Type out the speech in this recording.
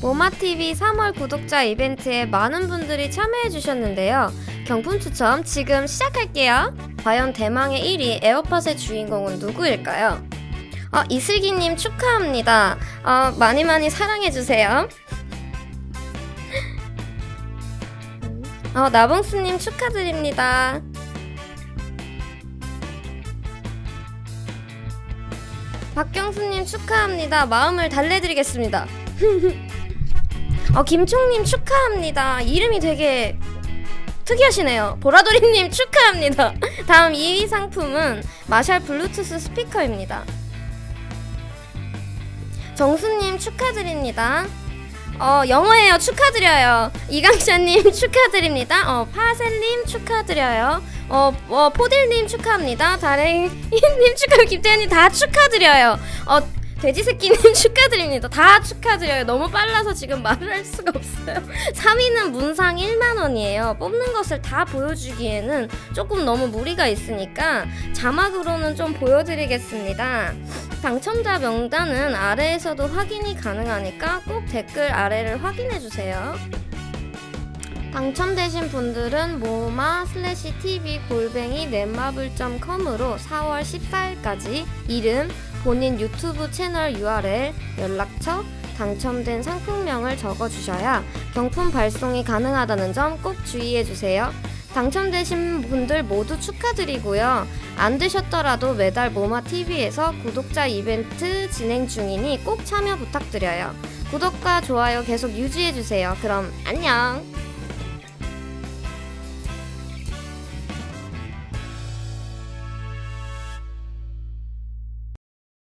모마TV 3월 구독자 이벤트에 많은 분들이 참여해주셨는데요. 경품 추첨 지금 시작할게요. 과연 대망의 1위 에어팟의 주인공은 누구일까요? 어, 이슬기님 축하합니다. 어, 많이 많이 사랑해주세요. 어, 나봉스님 축하드립니다. 박경수님 축하합니다. 마음을 달래드리겠습니다. 어, 김총님 축하합니다. 이름이 되게 특이하시네요. 보라돌이님 축하합니다. 다음 2위 상품은 마샬 블루투스 스피커입니다. 정수님 축하드립니다. 어, 영어예요. 축하드려요. 이강샤님 축하드립니다. 어, 파셀님 축하드려요. 어, 어 포딜님 축하합니다. 다랭이님 축하, 김태현님 다 축하드려요. 어, 돼지 새끼님 축하드립니다. 다 축하드려요. 너무 빨라서 지금 말을 할 수가 없어요. 3위는 문상 1만원이에요. 뽑는 것을 다 보여주기에는 조금 너무 무리가 있으니까 자막으로는 좀 보여드리겠습니다. 당첨자 명단은 아래에서도 확인이 가능하니까 꼭 댓글 아래를 확인해주세요. 당첨되신 분들은 모마 슬래시 tv 골뱅이 넷마블.com으로 4월 14일까지 이름, 본인 유튜브 채널 URL, 연락처, 당첨된 상품명을 적어주셔야 경품 발송이 가능하다는 점 꼭 주의해주세요. 당첨되신 분들 모두 축하드리고요. 안 되셨더라도 매달 모마TV에서 구독자 이벤트 진행 중이니 꼭 참여 부탁드려요. 구독과 좋아요 계속 유지해주세요. 그럼 안녕!